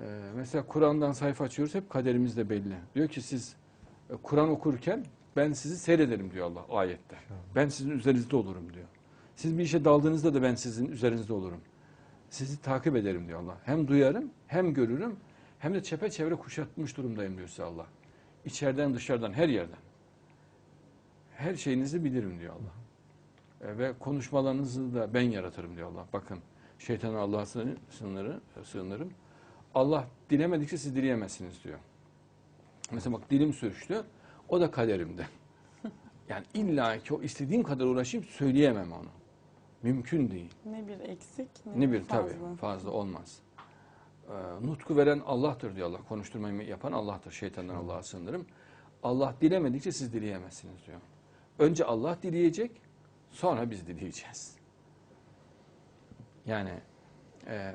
Ee, mesela Kur'an'dan sayfa açıyoruz hep kaderimiz de belli. Diyor ki siz e, Kur'an okurken ben sizi seyrederim diyor Allah ayette. Ben sizin üzerinizde olurum diyor. Siz bir işe daldığınızda da ben sizin üzerinizde olurum. Sizi takip ederim diyor Allah. Hem duyarım, hem görürüm, hem de çepeçevre kuşatmış durumdayım diyor size Allah. İçeriden dışarıdan her yerden. Her şeyinizi bilirim diyor Allah. E, ve konuşmalarınızı da ben yaratırım diyor Allah. Bakın şeytana Allah'a sığınır- sığınırım, sığınırım. Allah dilemedikçe siz dileyemezsiniz diyor. Mesela bak dilim sürçtü. O da kaderimde. Yani illa ki o istediğim kadar uğraşayım söyleyemem onu. Mümkün değil. Ne bir eksik ne, Ne bir fazla. tabii fazla olmaz. Ee, nutku veren Allah'tır diyor Allah. Konuşturmayı yapan Allah'tır. Şeytandan Allah'a sığınırım. Allah dilemedikçe siz dileyemezsiniz diyor. Önce Allah dileyecek, sonra biz dileyeceğiz. Yani e,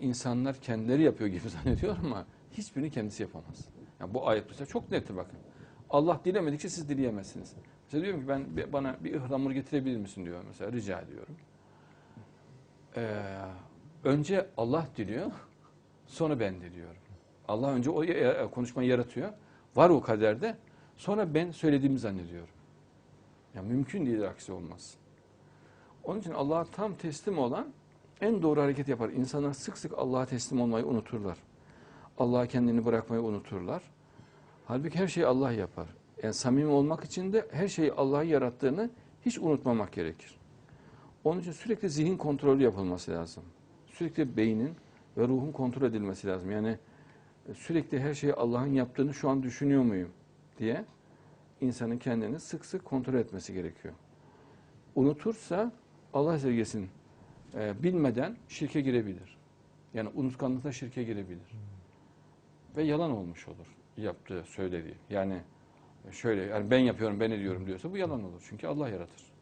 insanlar kendileri yapıyor gibi zannediyor ama hiçbirini kendisi yapamaz. Yani bu ayet mesela çok nettir bakın. Allah dilemedikçe siz dileyemezsiniz. Mesela diyorum ki ben bana bir ıhlamur getirebilir misin diyor mesela rica ediyorum. Ee, önce Allah diliyor, sonra ben diliyorum. Allah önce o konuşmayı yaratıyor. Var o kaderde. Sonra ben söylediğimi zannediyorum. Ya mümkün değil aksi olmaz. Onun için Allah'a tam teslim olan en doğru hareket yapar. İnsanlar sık sık Allah'a teslim olmayı unuturlar. Allah'a kendini bırakmayı unuturlar. Halbuki her şeyi Allah yapar. Yani samimi olmak için de her şeyi Allah'ın yarattığını hiç unutmamak gerekir. Onun için sürekli zihin kontrolü yapılması lazım. Sürekli beynin ve ruhun kontrol edilmesi lazım. Yani e, sürekli her şeyi Allah'ın yaptığını şu an düşünüyor muyum diye insanın kendini sık sık kontrol etmesi gerekiyor. Unutursa Allah sevgisin e, bilmeden şirke girebilir. Yani unutkanlıkla şirke girebilir. Ve yalan olmuş olur yaptığı, söylediği. Yani şöyle yani ben yapıyorum, ben ediyorum diyorsa bu yalan olur. Çünkü Allah yaratır.